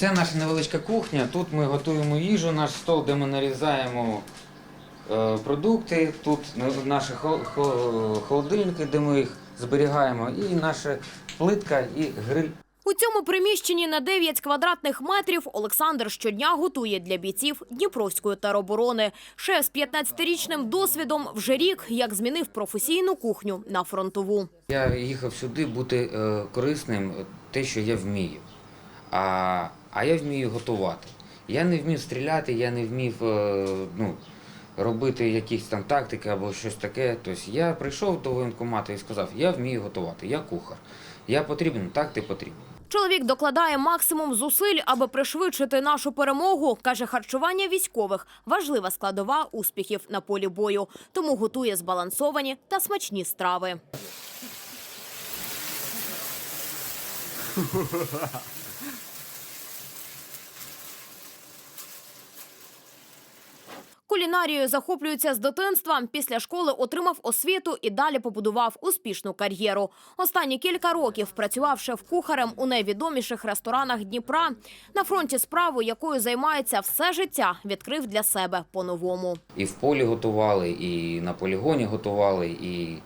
Це наша невеличка кухня. Тут ми готуємо їжу, наш стол, де ми нарізаємо е, продукти. Тут наші хол- хол- холодильники, де ми їх зберігаємо, і наша плитка і гриль. У цьому приміщенні на 9 квадратних метрів Олександр щодня готує для бійців Дніпровської тероборони. Шеф з 15-річним досвідом вже рік як змінив професійну кухню на фронтову. Я їхав сюди бути е, корисним, те, що я вмію. А, а я вмію готувати. Я не вмів стріляти, я не вмів е, ну, робити якісь там тактики або щось таке. Тобто я прийшов до воєнкомату і сказав, я вмію готувати, я кухар. Я потрібен, так ти потрібен. Чоловік докладає максимум зусиль, аби пришвидшити нашу перемогу. Каже, харчування військових важлива складова успіхів на полі бою, тому готує збалансовані та смачні страви. Кулінарією захоплюється з дитинства. Після школи отримав освіту і далі побудував успішну кар'єру. Останні кілька років працював шеф-кухарем у найвідоміших ресторанах Дніпра. На фронті справу, якою займається все життя, відкрив для себе по-новому. І в полі готували, і на полігоні готували, і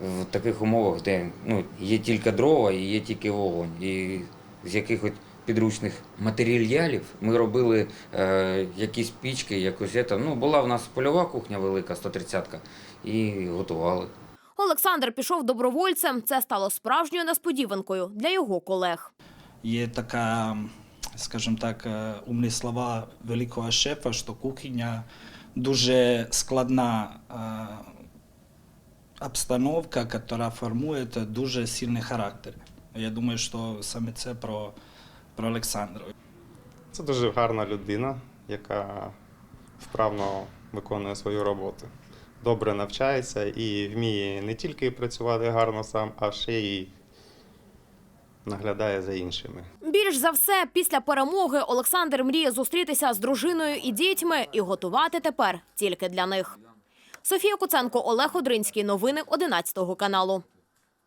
в таких умовах, де ну, є тільки дрова і є тільки вогонь. І з якихось підручних матеріалів ми робили е, якісь пічки, якось це. Ну, була в нас польова кухня велика, 130-ка, і готували. Олександр пішов добровольцем. Це стало справжньою несподіванкою для його колег. Є така, скажімо так, е, умні слова великого шефа, що кухня дуже складна е, обстановка, яка формує дуже сильний характер. Я думаю, що саме це про, про Олександра. Це дуже гарна людина, яка вправно виконує свою роботу. Добре навчається і вміє не тільки працювати гарно сам, а ще й наглядає за іншими. Більш за все, після перемоги Олександр мріє зустрітися з дружиною і дітьми і готувати тепер тільки для них. Софія Куценко, Олег Одринський. Новини 11 каналу.